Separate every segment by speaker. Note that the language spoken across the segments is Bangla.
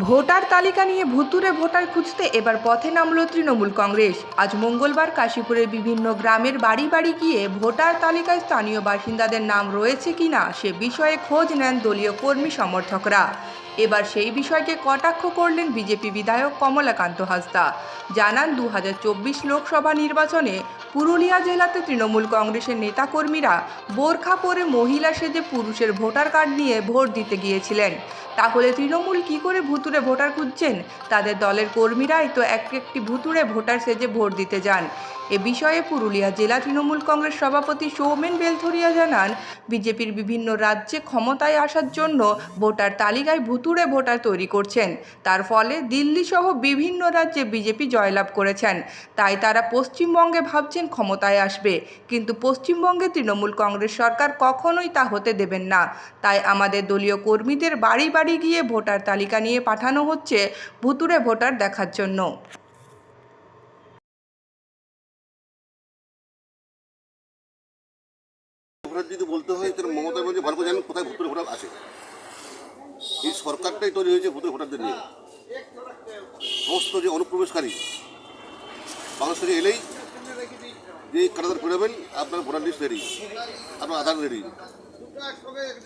Speaker 1: ভোটার তালিকা নিয়ে ভুতুরে ভোটার খুঁজতে এবার পথে নামল তৃণমূল কংগ্রেস। আজ মঙ্গলবার কাশীপুরের বিভিন্ন গ্রামের বাড়ি বাড়ি গিয়ে ভোটার তালিকায় স্থানীয় বাসিন্দাদের নাম রয়েছে কিনা সে বিষয়ে খোঁজ নেন দলীয় কর্মী সমর্থকরা। এবার সেই বিষয়কে কটাক্ষ করলেন বিজেপি বিধায়ক কমলাকান্ত হাসদা জানান দু হাজার চব্বিশ লোকসভা নির্বাচনে পুরুলিয়া জেলাতে তৃণমূল কংগ্রেসের নেতাকর্মীরা বোরখা পরে মহিলা সেজে পুরুষের ভোটার কার্ড নিয়ে ভোট দিতে গিয়েছিলেন। তাহলে তৃণমূল কি করে ভুতুরে ভোটার খুঁজছেন? তাদের দলের কর্মীরাই তো এক একটি ভুতুরে ভোটার সেজে ভোট দিতে যান। এ বিষয়ে পুরুলিয়া জেলা তৃণমূল কংগ্রেস সভাপতি সৌমেন বেলথরিয়া জানান, বিজেপির বিভিন্ন রাজ্যে ক্ষমতায় আসার জন্য ভোটার তালিকায় ভুতুড়ে ভোটার তৈরি করছেন। তার ফলে দিল্লি সহ বিভিন্ন রাজ্যে বিজেপি জয়লাভ করেছেন। তাই তারা পশ্চিমবঙ্গে ভাবছেন ক্ষমতায় আসবে। কিন্তু পশ্চিমবঙ্গে তৃণমূল কংগ্রেস সরকার কখনোই তা হতে দেবেন না। তাই আমাদের দলীয় কর্মীদের বাড়ি বাড়ি গিয়ে ভোটার তালিকা নিয়ে পাঠানো হচ্ছে ভুতুরে ভোটার দেখার জন্য।
Speaker 2: ভোটার যদি বলতে হয়, তাহলে মমতা ব্যানার্জি ভালো করে জানেন কোথায় ভোটের ভোটার আছে। এই সরকারটাই তৈরি হয়েছে ভোটের ভোটারদের নিয়ে। সমস্ত যে অনুপ্রবেশকারী, বাংলাদেশ এলেই যে কানাদার ফেরাবেন আপনার ভোটার লিস্ট রেডি আপনার আধার রেডি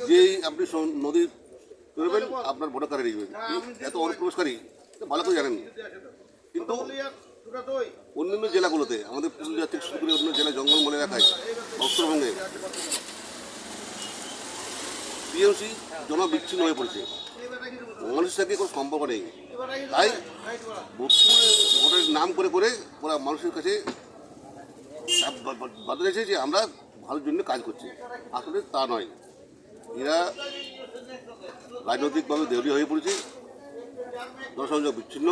Speaker 2: যেই আপনি নদী পেরোবেন আপনার ভোটার কার্ড রেডি এত অনুপ্রবেশকারী ভালো করে জানেন। কিন্তু অন্যান্য জেলাগুলোতে, আমাদের পুরুলিয়া থেকে শুরু করে অন্য জেলা জঙ্গলমহল এলাকায় উত্তরবঙ্গে টিএমসি জনবিচ্ছিন্ন হয়ে পড়েছে। মানুষের সাথে কোনো সম্পর্ক নেই। তাই ভোটের নাম করে করে ওরা মানুষের কাছে বাধা দিয়েছে যে আমরা ভালোর জন্য কাজ করছি। আসলে তা নয়। এরা রাজনৈতিকভাবে দেউলি হয়ে পড়েছে, জনসংযোগ বিচ্ছিন্ন।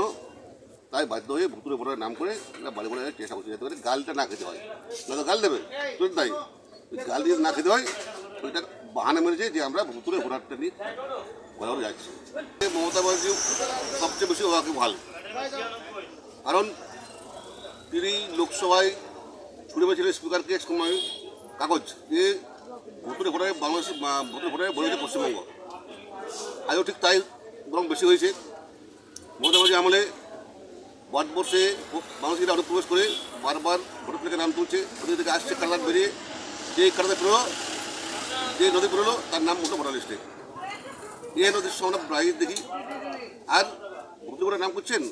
Speaker 2: তাই বাধ্য হয়ে ভুতুরে ভোটার নাম করে এরা বাড়ি বাড়ি চেষ্টা করছে যাতে করে গালটা না খেতে হয়। না তো গাল দেবে তো তাই গাল দিয়ে না খেতে হয় ওইটার বাহানা মেরেছে যে আমরা ভুতুরে ভোটারটা নিয়ে ঘরে ঘরে যাচ্ছি মমতা ব্যানার্জি সবচেয়ে বেশি ওকে ভালো। কারণ তিনি লোকসভায় ছুড়ে পেয়েছিলেন স্পিকারকে সময় কাগজ যে ভুতুরে ভোটারে বাংলাদেশ ভুতুরে ভোটারে বলেছে পশ্চিমবঙ্গ। আজও ঠিক তাই বরং বেশি হয়েছে। মমতা ব্যানার্জি আমলে ভারতবর্ষে বাংলাদেশিরা অনুপ্রবেশ করে বারবার ভোটার থেকে নাম তুলছে ওদের থেকে আসছে, কালার বেরিয়ে যে কালারে পেরোলো যে নদী পেরোলো তার নাম উঠল ভোটার লিস্টে। এই নদীর আমরা প্রায় দেখি। আর ভোটার করে নাম করছেন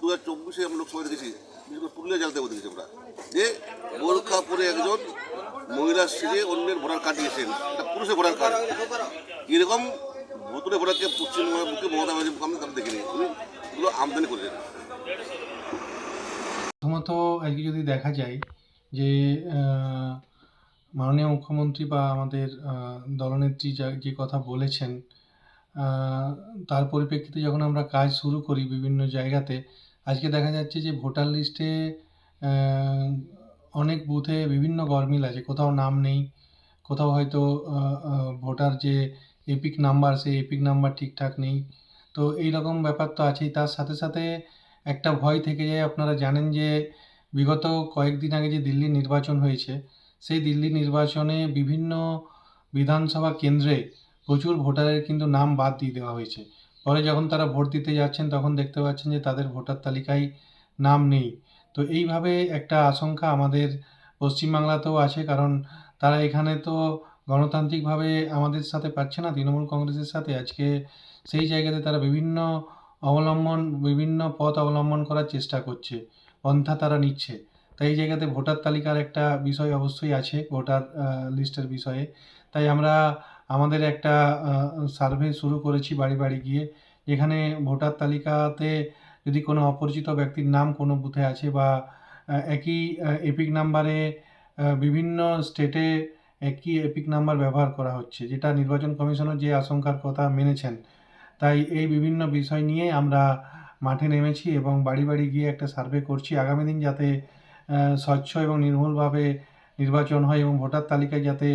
Speaker 2: দু হাজার চব্বিশে আমরা লোকসভায় দেখেছি, বিশেষ করে পুরুলিয়া জেলাতে দেখেছি আমরা, যে বোরখা পরে একজন মহিলা সেজে অন্যের ভোটার কার্ড দিয়েছেন এটা পুরুষের ভোটার কার্ড। এরকম ভুতুরে ভোটারকে পশ্চিমবঙ্গের মুখে মমতা ব্যানার্জি আমরা তাদের দেখিনি। এগুলো আমদানি করেছেন।
Speaker 3: প্রথমত আজকে যদি দেখা যায় যে মাননীয় মুখ্যমন্ত্রী বা আমাদের দলনেত্রী যা, যে কথা বলেছেন তার পরিপ্রেক্ষিতে যখন আমরা কাজ শুরু করি বিভিন্ন জায়গাতে, আজকে দেখা যাচ্ছে যে ভোটার লিস্টে অনেক বুথে বিভিন্ন গরমিল আছে। কোথাও নাম নেই, কোথাও হয়তো ভোটার যে এপিক নাম্বার, সেই এপিক নাম্বার ঠিকঠাক নেই। তো এই রকম ব্যাপার তো আছেই। তার সাথে সাথে একটা ভয় থেকে যায়। আপনারা জানেন যে বিগত কয়েকদিন আগে যে দিল্লি নির্বাচন হয়েছে, সেই দিল্লি নির্বাচনে বিভিন্ন বিধানসভা কেন্দ্রে প্রচুর ভোটারের কিন্তু নাম বাদ দিয়ে দেওয়া হয়েছে। পরে যখন তারা ভোট দিতে যাচ্ছেন, তখন দেখতে পাচ্ছেন যে তাদের ভোটার তালিকায় নাম নেই। তো এইভাবে একটা আশঙ্কা আমাদের পশ্চিমবাংলাতেও আছে, কারণ তারা এখানে তো গণতান্ত্রিকভাবে আমাদের সাথে পাচ্ছে না, তৃণমূল কংগ্রেসের সাথে। আজকে সেই জায়গাতে তারা বিভিন্ন অবলম্বন, বিভিন্ন পথ অবলম্বন করার চেষ্টা করছে। পন্থা তারা নিচ্ছে। তাই এই জায়গাতে ভোটার তালিকার একটা বিষয় অবশ্যই আছে, ভোটার লিস্টের বিষয়ে। তাই আমরা আমাদের একটা সার্ভে শুরু করেছি বাড়ি বাড়ি গিয়ে, যেখানে ভোটার তালিকাতে যদি কোনো অপরিচিত ব্যক্তির নাম কোনো বুথে আছে বা একই এপিক নাম্বারে বিভিন্ন স্টেটে একই এপিক নাম্বার ব্যবহার করা হচ্ছে, যেটা নির্বাচন কমিশনও যে আশঙ্কার কথা মেনেছেন তাই এই বিভিন্ন বিষয় নিয়ে আমরা মাঠে নেমেছি এবং বাড়ি বাড়ি গিয়ে একটা সার্ভে করছি। আগামী দিন যাতে স্বচ্ছ এবং নির্মূলভাবে নির্বাচন হয় এবং ভোটার তালিকায় যাতে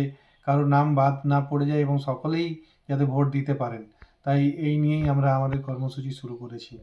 Speaker 3: কারোর নাম বাদ না পড়ে যায় এবং সকলেই যাতে ভোট দিতে পারেন। তাই এই নিয়েই আমরা আমাদের কর্মসূচি শুরু করেছি।